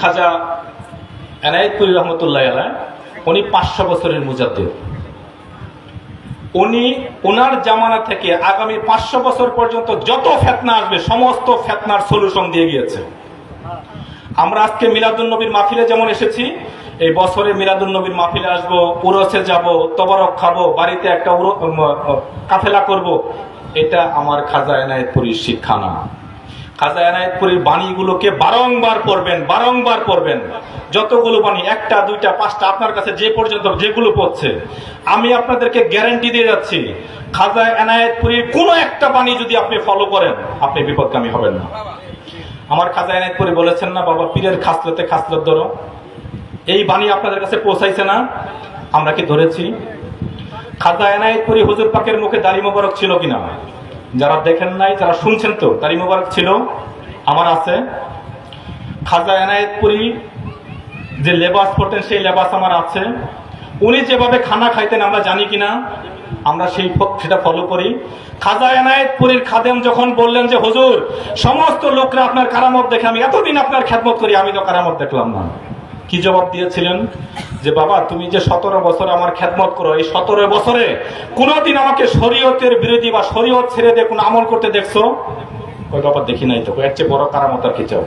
খাজা এনায়েতপুরি রহমতুল্লাহ আলাহ উনি পাঁচশো বছরের মুজাদ্দিদ। উনি ওনার জামানা থেকে আগামী পাঁচশো বছর পর্যন্ত যত ফেতনা আসবে, সমস্ত ফেতনার সলিউশন দিয়ে গিয়েছে। আমরা আজকে মিলাদুল নবীর মাহফিলে যেমন এসেছি, এই বছরে মিলাদুল নবীর মাহফিলে আসব, উরসে যাব, তবরক খাব, বাড়িতে একটা কাফেলা করব। এটা আমার খাজা এনায়েতপুরীর শিক্ষা না খাজা এনায়েতপুরীর বাণীগুলোকে বারংবার পড়বেন বারংবার পড়বেন। যতগুলো বাণী, একটা, দুইটা, পাঁচটা, আপনার কাছে যে পর্যন্ত যেগুলো পড়ছে, আমি আপনাদেরকে গ্যারান্টি দিয়ে যাচ্ছি খাজা এনায়েতপুরীর কোনো একটা বাণী যদি আপনি ফলো করেন, আপনি বিপদগামী হবেন না। আমার খাজা এনায়েতপুরি বলেছেন না, বাবা, পীরের খাসলতে খাসলত ধরো। এই বাণী আপনাদের কাছে পৌঁছাইছে না, আমরা কি ধরেছি? খাজা এনায়েতপুরি হুজুর পাকের মুখে দাড়ি মোবারক ছিল কিনা? যারা দেখেন নাই, যারা শুনছেন তো দাড়ি মোবারক ছিল। আমার আছে। খাজা এনায়েতপুরি যে লেবাস পড়তেন, সেই লেবাস আমার আছে। উনি যেভাবে খানা খাইতেন, আমরা জানি কিনা, আমরা সেই সেটা ফলো করি। খাজা এনায়েতপুরীর খাদেম যখন বললেন যে, হুজুর, সমস্ত লোকরা আপনার কারামত দেখে আমি এতদিন আপনার খ্যাতমত করি, আমি তো কারামত দেখলাম না। কি জবাব দিয়েছিলেন? যে বাবা, তুমি যে সতেরো বছর আমার খ্যাতমত করো, এই সতেরো বছরে কোনোদিন আমাকে শরীয়তের বিরোধী বা শরীয়ত ছেড়ে দিয়ে কোনো আমল করতে দেখছ? ওই বাবা, দেখি নাই তো এর চেয়ে বড় কারামত আর কি চাও?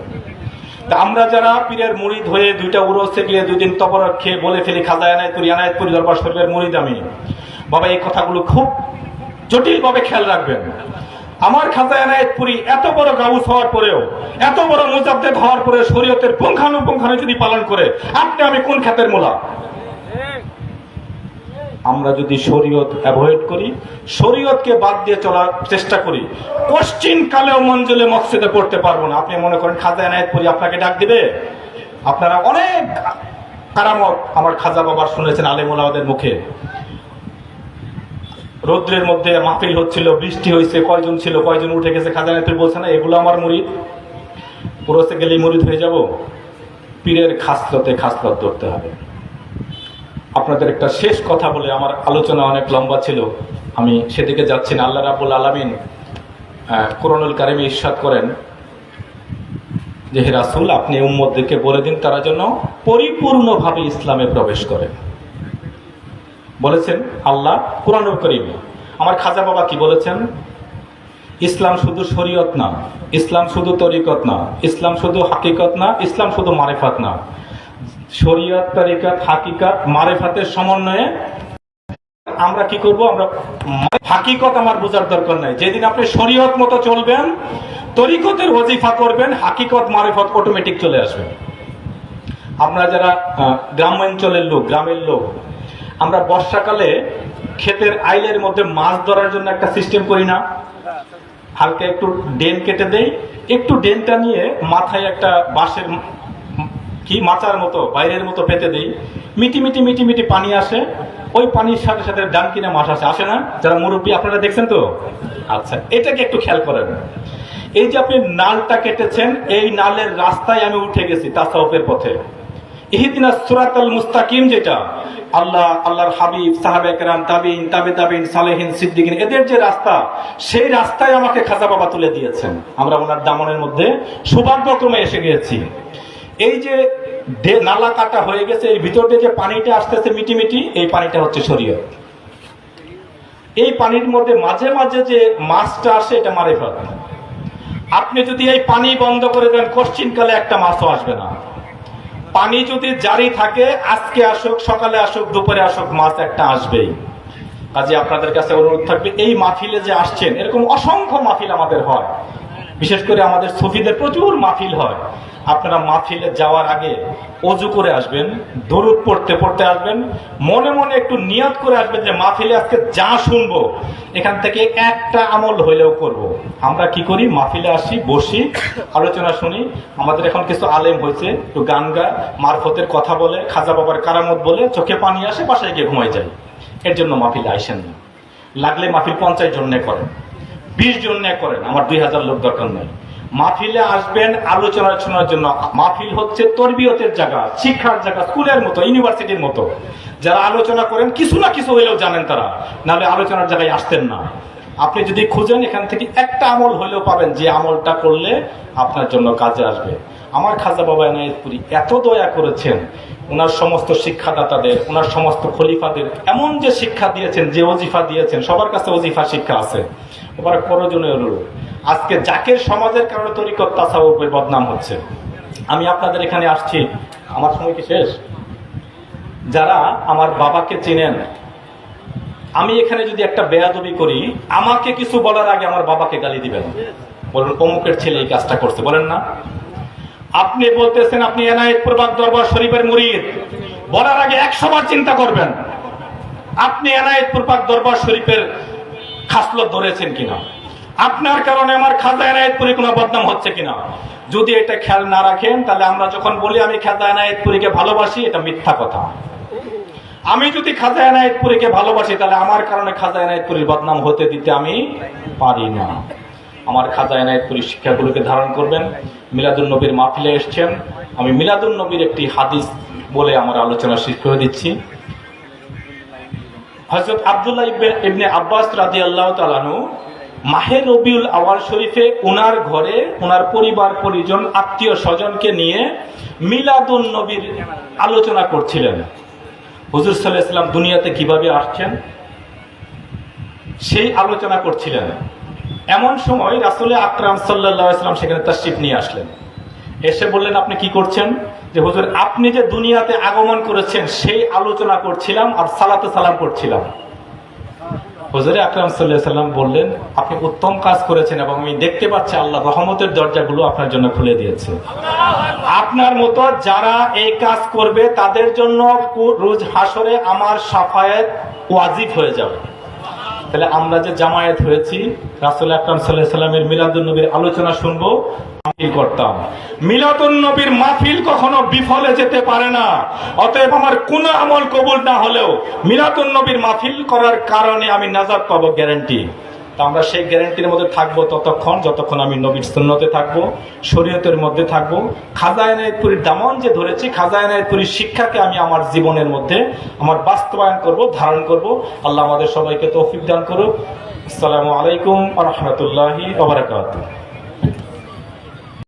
তা আমরা যারা পীরের মুড়িদ হয়ে দুইটা উরসে গিয়ে দুই দিন তবরক খেয়ে বলে ফেলি খাজা এনায়তপুরি এনায়তপুরি দরবার শরীফের মুড়িদ আমি। বাবা, এই কথাগুলো খুব জটিলভাবে খেয়াল রাখবেন। আমার খাজা এনায়তপুরি এত বড় গাউস হওয়ার পরেও, এত বড় মুজাদ্দেদ হওয়ার পরে শরীয়তের পুঙ্খানুপুঙ্খানু যদি পালন করে, আপনি আমি কোন খাতের মোলা? আমরা যদি শরীয়ত অ্যাভয়েড করি, শরীয়তকে বাদ দিয়ে চলার চেষ্টা করি পশ্চিম কালেও মঞ্জুলে মসজিদে পড়তে পারব না। আপনি মনে করেন খাজা এনায়ত করি আপনাকে ডাক দিবে? আপনারা অনেক কারামত আমার খাজা বাবার শুনেছেন আলেমুলাদের মুখে। রৌদ্রের মধ্যে মাহফিল হচ্ছিল, বৃষ্টি হয়েছে কয়জন ছিল, কয়জন উঠে গেছে খাজা এনায়ত বলছে না, এগুলো আমার মুরিদ। পুরোতে গেলেই মুরিদ হয়ে যাব। পীরের খাসলতে খাসলত ধরতে হবে। আপনাদের একটা শেষ কথা বলে আমার আলোচনা অনেক লম্বা ছিল। আমি সেদিকে যাচ্ছি না। আল্লাহ রাবুল আলমিন কোরআনুল কারিমে ইস্বাদ করেন যে, হে রাসুল, আপনি উম্মদদেরকে বলে দিন, তারা যেন পরিপূর্ণভাবে ইসলামে প্রবেশ করে। বলেছেন, আল্লাহ কোরআনুল করিম। আমার খাজা বাবা কি বলেছেন? ইসলাম শুধু শরীয়ত না, ইসলাম শুধু তরিকত না, ইসলাম শুধু হাকিকত না, ইসলাম শুধু মারেফাত না। শরিয়ত, তরিকাত, হাকিকত, মারেফাতের সমন্বয়ে আমরা কি করব? আমরা হাকিকত আমার বোঝার দরকার নাই। যেদিন আপনি শরীয়ত মতো চলবেন, তরিকতের ওজিফা করবেন, হাকিকত, মারেফত অটোমেটিক চলে আসবে। আপনারা যারা গ্রামাঞ্চলের লোক, গ্রামের লোক আমরা বর্ষাকালে ক্ষেতের আইলের মধ্যে মাছ ধরার জন্য একটা সিস্টেম করি না। হালকা একটু ডেন কেটে দেই। একটু ডেনটা নিয়ে মাথায় একটা বাঁশের কি মাচার মতো, বাইরের মতো পেতে দেই। মিটি মিটি মিটি মিটি পানি আসে। ওই পানির সাথে সাথে ডান কিনা মাছ আসে। আসে না? যারা মুরব্বী, আপনারা দেখছেন তো? আচ্ছা এটাকে একটু খেয়াল করেন। এই যে আপনি নালটা কেটেছেন, এই নালের রাস্তায় আমি উঠে গেছি তাসাউফের পথে। ইহিদিনা সুরাতাল মুস্তাকিম যেটা, আল্লাহ, আল্লাহর হাবিব, সাহাবে কেরাম তাবিন তাবে তাবিন সালেহিন, সিদ্দিকিন, এদের যে রাস্তা, সেই রাস্তায় আমাকে খাজা বাবা তুলে দিয়েছেন। আমরা ওনার দামনের মধ্যে সৌভাগ্যক্রমে এসে গিয়েছি। এই যে নালা কাটা হয়ে গেছে এর ভিতর দিয়ে যে পানিটা আসতেছে মিটি মিটি এই পানিটা হচ্ছে শরীয়ত। এই পানির মধ্যে মাঝে মাঝে যে মাছটা আসে, এটা মারেফত। আপনি যদি এই পানি বন্ধ করে দেন, কোশ্চিনকালে একটা মাছও আসবে না। পানি যদি জারি থাকে, আজকে আসুক, সকালে আসুক, দুপুরে আসুক, মাছ একটা আসবেই। কাজে আপনাদের কাছে অনুরোধ থাকবে, এই মাহফিলে যে আসছেন, এরকম অসংখ্য মাহফিল আমাদের হয়। বিশেষ করে আমাদের সফিদের প্রচুর মাহফিল হয়। আপনারা মাহফিলে যাওয়ার আগে অজু করে আসবেন, দরুদ পড়তে পড়তে আসবেন, মনে মনে একটু নিয়ত করে আসবেন যে মাহফিলে আজকে যা শুনব, এখান থেকে একটা আমল হইলেও করব। আমরা কি করি? মাহফিলে আসি, বসি, আলোচনা শুনি। আমাদের এখন কিছু আলেম হয়েছে, একটু গান গা, মারফতের কথা বলে, খাজা বাবার কারামত বলে, চোখে পানি আসে, বাসায় গিয়ে ঘুমাই যায়। এর জন্য মাহফিলে আইসেন না। লাগলে মাহফিল পঞ্চাশ জন্যে করেন, বিশ জন্যে করেন, আমার দুই হাজার লোক দরকার নাই। মাহফিলে আসবেন, আলোচনা শোনার জন্য। মাহফিল হচ্ছে তরবিয়তের জায়গা, শিক্ষার জায়গা, স্কুলের মতো, ইউনিভার্সিটির মতো। যারা আলোচনা করেন, কিছু না কিছু হইলেও জানেন তারা, নাহলে আলোচনার জায়গায় আসতেন না। আপনি যদি খুঁজেন, এখান থেকে একটা আমল হইলেও পাবেন, যে আমলটা করলে আপনার জন্য কাজে আসবে। আমার খাজা বাবা এনায়েতপুরি এত দয়া করেছেন ওনার সমস্ত শিক্ষাদাতাদের ওনার সমস্ত খলিফাদের, এমন যে শিক্ষা দিয়েছেন, যে অজিফা দিয়েছেন, সবার কাছে অজিফা শিক্ষা আছে। এবার করজনে হলো আজকে জাকের সমাজের কারণে তরিকত তাসাউফের বদনাম হচ্ছে। আমি আপনাদের এখানে আসছি, আমার সময় কি শেষ? যারা আমার বাবাকে চেনেন, আমি এখানে যদি একটা বেয়াদবি করি, আমাকে কিছু বলার আগে আমার বাবাকে গালি দিবেন। বলেন, অমুকের ছেলে এই কাজটা করছে, বলেন না। আপনি বলতেছেন আপনি এনায়েতপুর বাগ দরবার শরীফের মুরিদ। বলার আগে একশো বার চিন্তা করবেন, আপনি এনায়েতপুর পাক দরবার শরীফের খাসলত ধরেছেন কিনা? আপনার কারণে আমার খাজা এনায়েতপুরি কোনো বদনাম হচ্ছে কিনা? যদি এটা খেয়াল না রাখেন, তাহলে আমরা যখন বলি আমি খাজা এনায়েতপুরিকে ভালোবাসি, এটা মিথ্যা কথা। আমি যদি খাজা এনায়েতপুরিকে ভালোবাসি, তাহলে আমার কারণে খাজা এনায়েতপুরির বদনাম হতে দিতে আমি পারি না। আমার খাজা এনায়েতপুরির শিক্ষাগুলোকে ধারণ করবেন। মিলাদুল নবীর মাহফিলে এসছেন। আমি মিলাদুল নবীর একটি হাদিস বলে আমার আলোচনা শেষ করে দিচ্ছি। হজরত আবদুল্লাহ ইবনে- আব্বাস রাজি আল্লাহ তালানু মাহের রবিউল আওয়াল শরীফে ওনার ঘরে ওনার পরিবার, পরিজন, আত্মীয় স্বজনকে নিয়ে মিলাদুন নবীর আলোচনা করছিলেন। হুজুর সাল্লাহ ইসলাম দুনিয়াতে কীভাবে আসছেন? সেই আলোচনা করছিলেন। এমন সময় রাসুলে আকরাম সাল্লাহ ইসলাম সেখানে তাশরিফ নিয়ে আসলেন। এসে বললেন, আপনি কি করছেন? যে, হুজুর, আপনি যে দুনিয়াতে আগমন করেছেন, সেই আলোচনা করছিলাম আর সালাতে সালাম করছিলাম। হুজুরে আকরাম সাল্লাহ সাল্লাম বললেন, আপনি উত্তম কাজ করেছেন এবং আমি দেখতে পাচ্ছি আল্লাহ রহমতের দরজাগুলো আপনার জন্য খুলে দিয়েছে। আপনার মতো যারা এই কাজ করবে, তাদের জন্য রোজ হাসরে আমার সাফায়েত ওয়াজিব হয়ে যাবে। তাহলে আমরা যে জামায়াত হয়েছি, রাসুল আকরাম সাল্লাহ সাল্লামের মিলাদুল নবীর আলোচনা শুনব, মাহফিল করতাম। কখনো বিফলে যেতে পারে না। অতএব আমার কোন আমল কবুল না হলেও মাহফিল করার কারণে আমি নাজাদ পাবো গ্যারান্টি তা আমরা সেই গ্যারেন্টির মধ্যে থাকব ততক্ষণ, যতক্ষণ আমি নবীর সুন্নতে থাকব, শরীয়তের মধ্যে থাকব। খাজায়নায়তপুরীর দামন যে ধরেছি খাজায়নায়তপুরীর শিক্ষাকে আমি আমার জীবনের মধ্যে আমার বাস্তবায়ন করব, ধারণ করব। আল্লাহ আমাদের সবাইকে তৌফিক দান করুক। আসসালামু আলাইকুম আ রহমতুল্লাহি